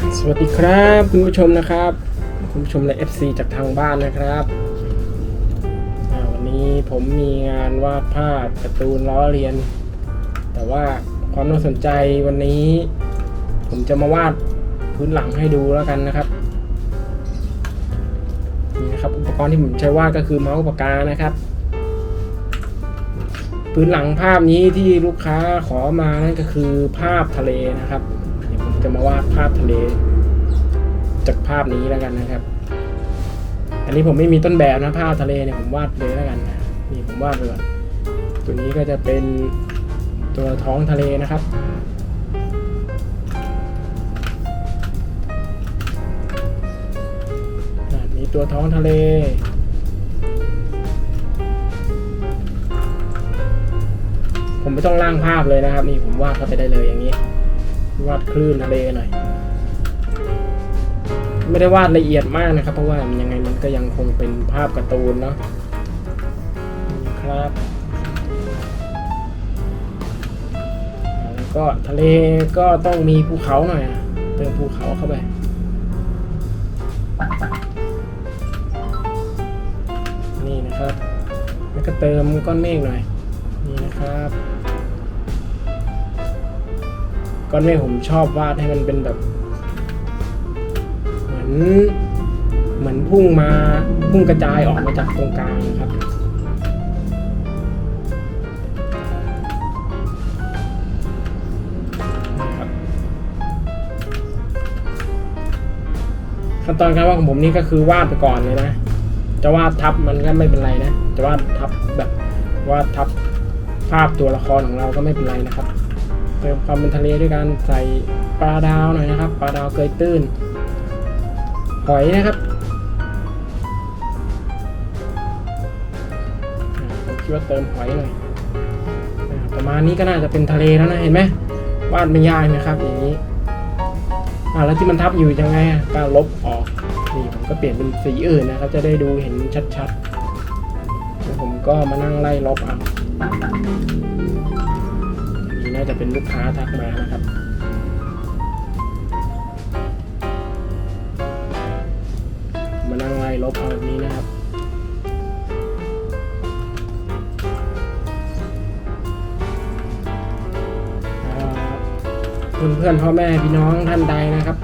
สวัสดีครับคุณผู้ชมนะครับ คุณผู้ชมและ FC จากทางบ้านนะครับวันนี้ผมมีงานวาดภาพการ์ตูนล้อเลียน แต่ว่าความน่าสนใจวันนี้ ผมจะมาวาดพื้นหลังให้ดูแล้วกันนะครับนี่นะครับอุปกรณ์ที่ผมใช้วาดก็คือเมาส์ปากกานะครับ พื้นหลังภาพนี้ที่ลูกค้าขอมานั่นก็คือภาพทะเลนะครับ จะมาวาดภาพทะเล จากภาพนี้แล้วกันนะครับ อันนี้ผมไม่มีต้นแบบนะภาพทะเลเนี่ยผมวาดเลยแล้วกันนะนี่ผมวาดเลยตัวนี้ก็จะเป็นตัวท้องทะเลนะครับมีตัวท้องทะเลผมไม่ต้องร่างภาพเลยนะครับ นี่ผมวาดเข้าไปได้เลยอย่างนี้ วาดคลื่นทะเลหน่อย ไม่ได้วาดละเอียดมากนะครับ เพราะว่ามันยังไงมันก็ยังคงเป็นภาพการ์ตูนเนาะนี่ครับ แล้วก็ทะเลก็ต้องมีภูเขาหน่อยเติมภูเขาเข้าไปนี่นะครับ แล้วก็เติมก้อนเมฆหน่อย นี่นะครับ ก้อนเมฆผมชอบวาดให้มันเป็นแบบ เหมือนเหมือนพุ่งมาพุ่งกระจายออกมาจากตรงกลางนะครับขั้นตอนการวาดของผมนี่ก็คือวาดไปก่อนเลยนะ จะวาดทับมันก็ไม่เป็นไรนะ จะวาดทับแบบวาดทับภาพตัวละครของเราก็ไม่เป็นไรนะครับ เติมความเป็นทะเลด้วยการใส่ปลาดาวหน่อยนะครับปลาดาวเกยตื้นหอยนะครับผมคิดว่าเติมหอยหน่อยประมาณนี้ก็น่าจะเป็นทะเลแล้วนะเห็นไหมวาดไม่ยากนะครับ อย่างนี้อ่าแล้วที่มันทับอยู่ยังไงการลบออกนี่ผมก็เปลี่ยนเป็นสีอื่นนะครับ จะได้ดูเห็นชัดๆแล้วผมก็มานั่งไล่ลบเอา นนี้น่าจะเป็นลูกค้าทักมานะครับมานั่งไล่ลบเอาแบบนี้นะครับเพื่อนเพื่อนพ่อแม่พี่น้องท่านใดนะครับ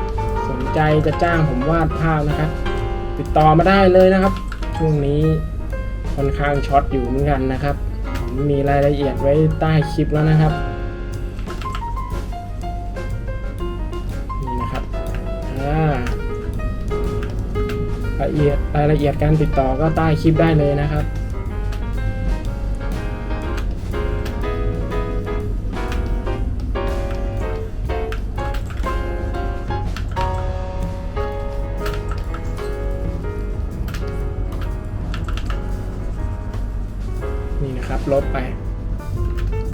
สนใจจะจ้างผมวาดภาพนะครับ ติดต่อมาได้เลยนะครับ ช่วงนี้ค่อนข้างช็อตอยู่เหมือนกันนะครับ ผมมีรายละเอียดไว้ใต้คลิปแล้วนะครับ ละเอียดรายละเอียดการติดต่อก็ใต้คลิปได้เลยนะครับ นี่นะครับ ลบไป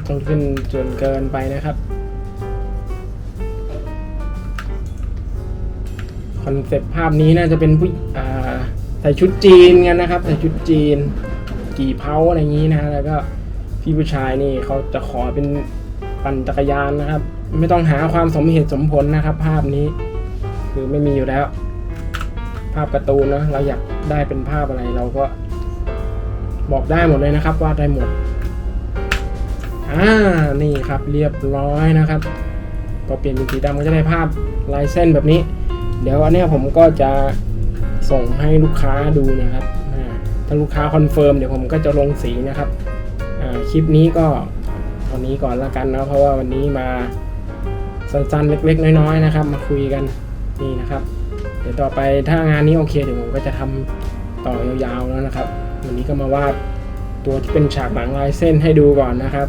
ต้องขึ้นจนเกินไปนะครับ คอนเซปต์ภาพนี้น่าจะเป็นผู้ใส่ชุดจีนกันนะครับใส่ชุดจีน กี่เผาอะไรอย่างนี้นะแล้วก็พี่ผู้ชายนี่เขาจะขอเป็นปั่นจักรยานนะครับ ไม่ต้องหาความสมเหตุสมผลนะครับ ภาพนี้ คือไม่มีอยู่แล้ว ภาพการ์ตูนนะเราอยากได้เป็นภาพอะไรเราก็บอกได้หมดเลยนะครับวาดได้หมดอ่านี่ครับเรียบร้อยนะครับพอเปลี่ยนเป็นสีดำก็จะได้ภาพลายเส้นแบบนี้ เดี๋ยวอันนี้ผมก็จะส่งให้ลูกค้าดูนะครับถ้าลูกค้าคอนเฟิร์มเดี๋ยวผมก็จะลงสีนะครับคลิปนี้ก็ตอนนี้ก่อนละกันนะเพราะว่าวันนี้มาสั้นๆเล็ก ๆ น้อยๆนะครับ มาคุยกันนี่นะครับ เดี๋ยวต่อไปถ้างานนี้โอเคเดี๋ยวผมก็จะทำต่อยาวๆแล้วนะครับ วันนี้ก็มาวาดตัวที่เป็นฉากหลังลายเส้นให้ดูก่อนนะครับ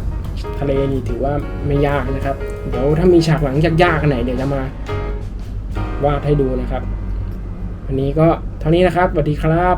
ทะเลนี่ถือว่าไม่ยากนะครับ เดี๋ยวถ้ามีฉากหลังยากๆไหนเดี๋ยวจะมา วาดให้ดูนะครับ วันนี้ก็เท่านี้นะครับสวัสดีครับ